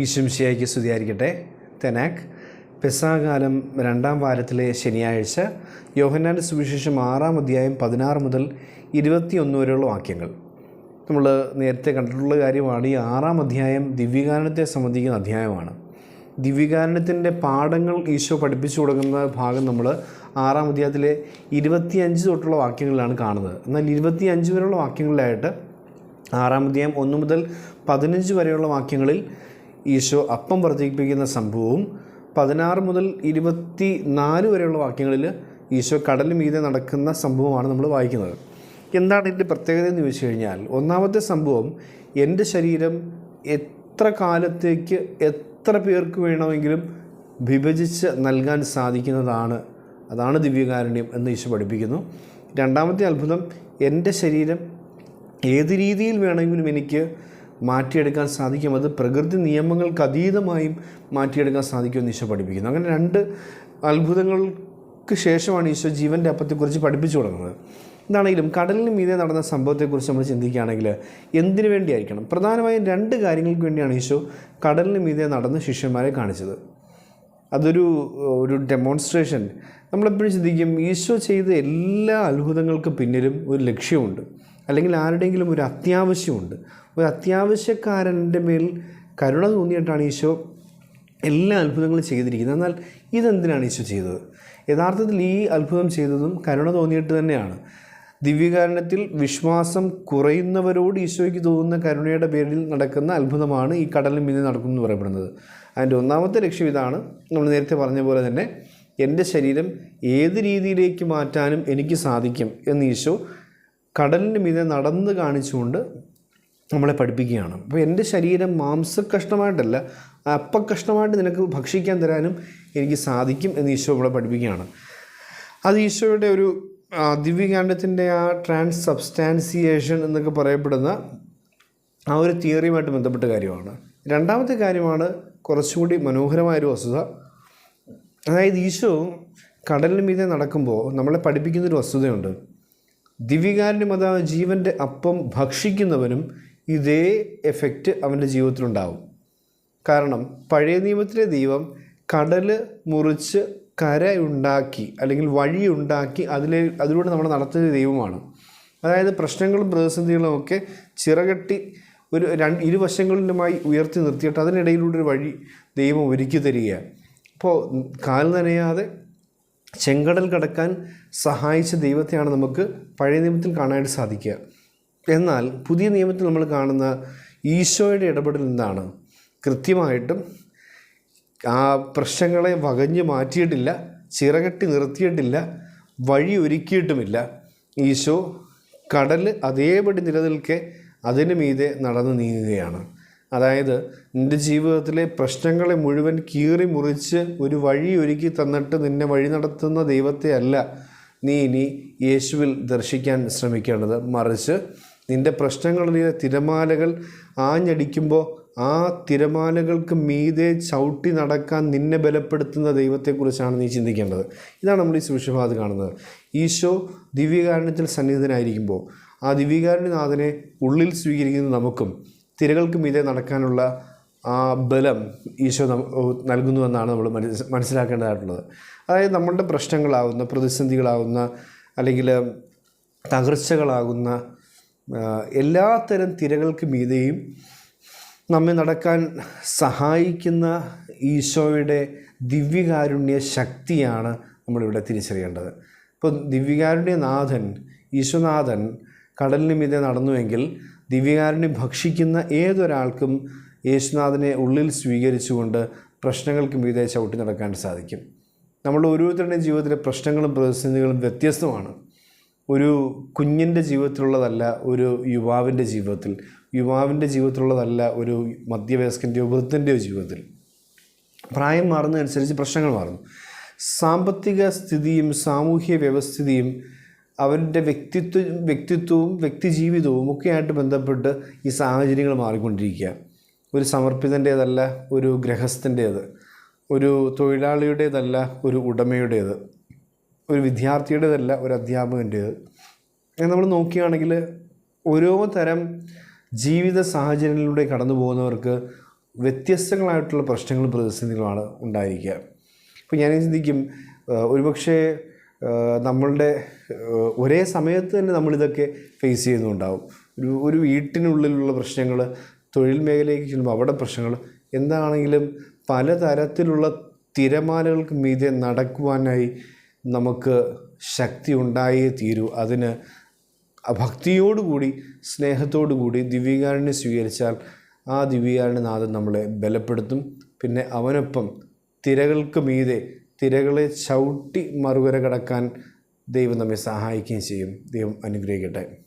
ഈശംശിയായിക്ക് സ്തുതിയായിരിക്കട്ടെ. തെനാക്ക് പെസാകാലം രണ്ടാം വാരത്തിലെ ശനിയാഴ്ച യോഹന്നാന്റെ സുവിശേഷം ആറാം അധ്യായം പതിനാറ് മുതൽ ഇരുപത്തിയൊന്ന് വരെയുള്ള വാക്യങ്ങൾ. നമ്മൾ നേരത്തെ കണ്ടിട്ടുള്ള കാര്യമാണ് ഈ ആറാം അധ്യായം ദിവ്യകാരണത്തെ സംബന്ധിക്കുന്ന അധ്യായമാണ്. ദിവ്യകാരണത്തിന്റെ പാഠങ്ങൾ ഈശോ പഠിപ്പിച്ചു കൊടുക്കുന്ന ഭാഗം നമ്മൾ ആറാം അധ്യായത്തിലെ ഇരുപത്തിയഞ്ച് തൊട്ടുള്ള വാക്യങ്ങളിലാണ് കാണുന്നത്. എന്നാൽ ഇരുപത്തിയഞ്ച് വരെയുള്ള വാക്യങ്ങളിലായിട്ട് ആറാം അധ്യായം ഒന്ന് മുതൽ പതിനഞ്ച് വരെയുള്ള വാക്യങ്ങളിൽ ഈശോ അപ്പം വർദ്ധിപ്പിക്കുന്ന സംഭവവും പതിനാറ് മുതൽ ഇരുപത്തി നാല് വരെയുള്ള വാക്യങ്ങളിൽ ഈശോ കടലിന് മീതെ നടക്കുന്ന സംഭവമാണ് നമ്മൾ വായിക്കുന്നത്. എന്താണ് ഇതിന്റെ പ്രത്യേകത എന്ന് ചോദിച്ചു കഴിഞ്ഞാൽ ഒന്നാമത്തെ സംഭവം എന്റെ ശരീരം എത്ര കാലത്തേക്ക് എത്ര പേർക്ക് വേണമെങ്കിലും വിഭജിച്ച് നൽകാൻ സാധിക്കുന്നതാണ്. അതാണ് ദിവ്യകാരുണ്യം എന്ന് ഈശോ പഠിപ്പിക്കുന്നു. രണ്ടാമത്തെ അത്ഭുതം എന്റെ ശരീരം ഏത് രീതിയിൽ വേണമെങ്കിലും എനിക്ക് മാറ്റിയെടുക്കാൻ സാധിക്കും. അത് പ്രകൃതി നിയമങ്ങൾക്ക് അതീതമായും മാറ്റിയെടുക്കാൻ സാധിക്കുമെന്ന് ഈശോ പഠിപ്പിക്കുന്നു. അങ്ങനെ രണ്ട് അത്ഭുതങ്ങൾക്ക് ശേഷമാണ് ഈശോ ജീവന്റെ അപ്പത്തെക്കുറിച്ച് പഠിപ്പിച്ചു തുടങ്ങുന്നത്. എന്താണെങ്കിലും കടലിന് മീതെ നടന്ന സംഭവത്തെക്കുറിച്ച് നമ്മൾ ചിന്തിക്കുകയാണെങ്കിൽ എന്തിനു വേണ്ടിയായിരിക്കണം? പ്രധാനമായും രണ്ട് കാര്യങ്ങൾക്ക് വേണ്ടിയാണ് ഈശോ കടലിന് മീതെ നടന്ന് ശിഷ്യന്മാരെ കാണിച്ചത്. അതൊരു ഒരു ഡെമോൺസ്ട്രേഷൻ നമ്മളെപ്പോഴും ചിന്തിക്കും ഈശോ ചെയ്ത എല്ലാ അത്ഭുതങ്ങൾക്ക് പിന്നിലും ഒരു ലക്ഷ്യമുണ്ട്. അല്ലെങ്കിൽ ആരുടെയെങ്കിലും ഒരു അത്യാവശ്യമുണ്ട്. ഒരു അത്യാവശ്യക്കാരന്റെ മേൽ കരുണ തോന്നിയിട്ടാണ് ഈശോ എല്ലാ അത്ഭുതങ്ങളും ചെയ്തിരിക്കുന്നത്. എന്നാൽ ഇതെന്തിനാണ് ഈശോ ചെയ്തത്? യഥാർത്ഥത്തിൽ ഈ അത്ഭുതം ചെയ്തതും കരുണ തോന്നിയിട്ട് തന്നെയാണ്. ദിവ്യകാരണത്തിൽ വിശ്വാസം കുറയുന്നവരോട് ഈശോയ്ക്ക് തോന്നുന്ന കരുണയുടെ പേരിൽ നടക്കുന്ന അത്ഭുതമാണ് ഈ കടലിൽ മീതി നടക്കുമെന്ന് പറയപ്പെടുന്നത്. അതിന്റെ ഒന്നാമത്തെ ലക്ഷ്യം ഇതാണ്. നമ്മൾ നേരത്തെ പറഞ്ഞ പോലെ തന്നെ എന്റെ ശരീരം ഏത് രീതിയിലേക്ക് മാറ്റാനും എനിക്ക് സാധിക്കും എന്ന് ഈശോ കടലിന് മീതെ നടന്ന് കാണിച്ചുകൊണ്ട് നമ്മളെ പഠിപ്പിക്കുകയാണ്. അപ്പോൾ എന്റെ ശരീരം മാംസക്കഷ്ണമായിട്ടല്ല അപ്പക്കഷ്ണമായിട്ട് നിനക്ക് ഭക്ഷിക്കാൻ തരാനും എനിക്ക് സാധിക്കും എന്ന് ഈശോ നമ്മളെ പഠിപ്പിക്കുകയാണ്. അത് ഈശോയുടെ ഒരു ദിവ്യകാന്ഡത്തിന്റെ ആ ട്രാൻസ് സബ്സ്റ്റാൻസിയേഷൻ എന്നൊക്കെ പറയപ്പെടുന്ന ആ ഒരു തിയറിയുമായിട്ട് ബന്ധപ്പെട്ട കാര്യമാണ്. രണ്ടാമത്തെ കാര്യമാണ് കുറച്ചുകൂടി മനോഹരമായൊരു വസ്തുത. അതായത് ഈശോ കടലിന് മീതെ നടക്കുമ്പോൾ നമ്മളെ പഠിപ്പിക്കുന്നൊരു വസ്തുതയുണ്ട്. ദിവ്യകാരനും അതാ ജീവന്റെ അപ്പം ഭക്ഷിക്കുന്നവനും ഇതേ എഫക്റ്റ് അവന്റെ ജീവിതത്തിലുണ്ടാവും. കാരണം പഴയ നിയമത്തിലെ ദൈവം കടൽ മുറിച്ച് കരയുണ്ടാക്കി അല്ലെങ്കിൽ വഴിയുണ്ടാക്കി അതിലെ അതിലൂടെ നമ്മൾ നടത്തുന്ന ദൈവമാണ്. അതായത് പ്രശ്നങ്ങളും പ്രതിസന്ധികളും ഒക്കെ ചിറകട്ടി ഒരു രണ്ട് ഇരുവശങ്ങളിലുമായി ഉയർത്തി നിർത്തിയിട്ട് അതിനിടയിലൂടെ ഒരു വഴി ദൈവം ഒരുക്കി തരിക അപ്പോൾ കാൽ നനയാതെ ചെങ്കടൽ കടക്കാൻ സഹായിച്ച ദൈവത്തെയാണ് നമുക്ക് പഴയ നിയമത്തിൽ കാണാനായിട്ട് സാധിക്കുക. എന്നാൽ പുതിയ നിയമത്തിൽ നമ്മൾ കാണുന്ന ഈശോയുടെ ഇടപെടൽ എന്താണ്? കൃത്യമായിട്ടും ആ പ്രശ്നങ്ങളെ വകഞ്ഞു മാറ്റിയിട്ടില്ല ചിറകട്ടി നിർത്തിയിട്ടില്ല വഴി ഒരുക്കിയിട്ടുമില്ല. ഈശോ കടൽ അതേപടി നിലനിൽക്കെ അതിനു മീതെ നടന്നു നീങ്ങുകയാണ്. അതായത് നിന്റെ ജീവിതത്തിലെ പ്രശ്നങ്ങളെ മുഴുവൻ കീറി മുറിച്ച് ഒരു വഴി ഒരുക്കി തന്നിട്ട് നിന്നെ വഴി നടത്തുന്ന ദൈവത്തെ അല്ല നീ ഇനി യേശുവിൽ ദർശിക്കാൻ ശ്രമിക്കേണ്ടത്. മറിച്ച് നിന്റെ പ്രശ്നങ്ങളിലെ തിരമാലകൾ ആഞ്ഞടിക്കുമ്പോൾ ആ തിരമാലകൾക്ക് മീതെ ചവിട്ടി നടക്കാൻ നിന്നെ ബലപ്പെടുത്തുന്ന ദൈവത്തെക്കുറിച്ചാണ് നീ ചിന്തിക്കേണ്ടത്. ഇതാണ് നമ്മൾ ഈ സുഷഭാത് കാണുന്നത്. ഈശോ ദിവ്യകാരണത്തിൽ സന്നിഹിതനായിരിക്കുമ്പോൾ ആ ദിവ്യകാരണനാഥനെ ഉള്ളിൽ സ്വീകരിക്കുന്ന നമുക്കും തിരകൾക്ക് മീതെ നടക്കാനുള്ള ആ ബലം ഈശോ നൽകുന്നുവെന്നാണ് നമ്മൾ മനസ്സിലാക്കേണ്ടതായിട്ടുള്ളത്. അതായത് നമ്മളുടെ പ്രശ്നങ്ങളാകുന്ന പ്രതിസന്ധികളാകുന്ന അല്ലെങ്കിൽ തകർച്ചകളാകുന്ന എല്ലാത്തരം തിരകൾക്ക് മീതെയും നമ്മെ നടക്കാൻ സഹായിക്കുന്ന ഈശോയുടെ ദിവ്യകാരുണ്യ ശക്തിയാണ് നമ്മളിവിടെ തിരിച്ചറിയേണ്ടത്. ഇപ്പോൾ ദിവ്യകാരുണ്യനാഥൻ ഈശോനാഥൻ കടലിന് മീതെ നടന്നുവെങ്കിൽ ദിവ്യകാരുണ്യം ഭക്ഷിക്കുന്ന ഏതൊരാൾക്കും യേശുനാഥനെ ഉള്ളിൽ സ്വീകരിച്ചുകൊണ്ട് പ്രശ്നങ്ങൾക്ക് മീതെ ചവിട്ടി നടക്കാൻ സാധിക്കും. നമ്മുടെ ഓരോരുത്തരുടെയും ജീവിതത്തിലെ പ്രശ്നങ്ങളും പ്രതിസന്ധികളും വ്യത്യസ്തമാണ്. ഒരു കുഞ്ഞിന്റെ ജീവിതത്തിലുള്ളതല്ല ഒരു യുവാവിന്റെ ജീവിതത്തിൽ. യുവാവിന്റെ ജീവിതത്തിലുള്ളതല്ല ഒരു മധ്യവയസ്കന്റെയോ വൃദ്ധന്റെയോ ജീവിതത്തിൽ. പ്രായം മാറുന്നതനുസരിച്ച് പ്രശ്നങ്ങൾ മാറുന്നു. സാമ്പത്തിക സ്ഥിതിയും സാമൂഹ്യ വ്യവസ്ഥിതിയും അവരുടെ വ്യക്തിത്വ വ്യക്തിത്വവും വ്യക്തിജീവിതവും ഒക്കെയായിട്ട് ബന്ധപ്പെട്ട് ഈ സാഹചര്യങ്ങൾ മാറിക്കൊണ്ടിരിക്കുക. ഒരു സമർപ്പിതന്റേതല്ല ഒരു ഗ്രഹസ്ഥന്റേത് ഒരു തൊഴിലാളിയുടേതല്ല ഒരു ഉടമയുടേത്. ഒരു വിദ്യാർത്ഥിയുടേതല്ല ഒരു അധ്യാപകന്റേത്. നമ്മൾ നോക്കുകയാണെങ്കിൽ ഓരോ തരം ജീവിത സാഹചര്യങ്ങളിലൂടെ കടന്നു പോകുന്നവർക്ക് വ്യത്യസ്തങ്ങളായിട്ടുള്ള പ്രശ്നങ്ങളും പ്രതിസന്ധികളുമാണ് ഉണ്ടായിരിക്കുക. അപ്പോൾ ഞാൻ ചിന്തിക്കും ഒരുപക്ഷേ നമ്മളുടെ ഒരേ സമയത്ത് തന്നെ നമ്മളിതൊക്കെ ഫേസ് ചെയ്യുന്നുണ്ടാവും. ഒരു ഒരു വീട്ടിനുള്ളിലുള്ള പ്രശ്നങ്ങൾ തൊഴിൽ മേഖലയിലേക്ക് ചെല്ലുമ്പോൾ അവിടെ പ്രശ്നങ്ങൾ എന്താണെങ്കിലും പലതരത്തിലുള്ള തിരമാലകൾക്ക് മീതെ നടക്കുവാനായി നമുക്ക് ശക്തി ഉണ്ടായേ തീരൂ. അതിന് ഭക്തിയോടുകൂടി സ്നേഹത്തോടുകൂടി ദിവ്യകാരനെ സ്വീകരിച്ചാൽ ആ ദിവ്യകാരുണ്യനാഥൻ നമ്മളെ ബലപ്പെടുത്തും. പിന്നെ അവനൊപ്പം തിരകൾക്ക് മീതെ തിരകളെ ചവിട്ടി മറുകര കടക്കാൻ ദൈവം നമ്മെ സഹായിക്കുകയും ചെയ്യും. ദൈവം അനുഗ്രഹിക്കട്ടെ.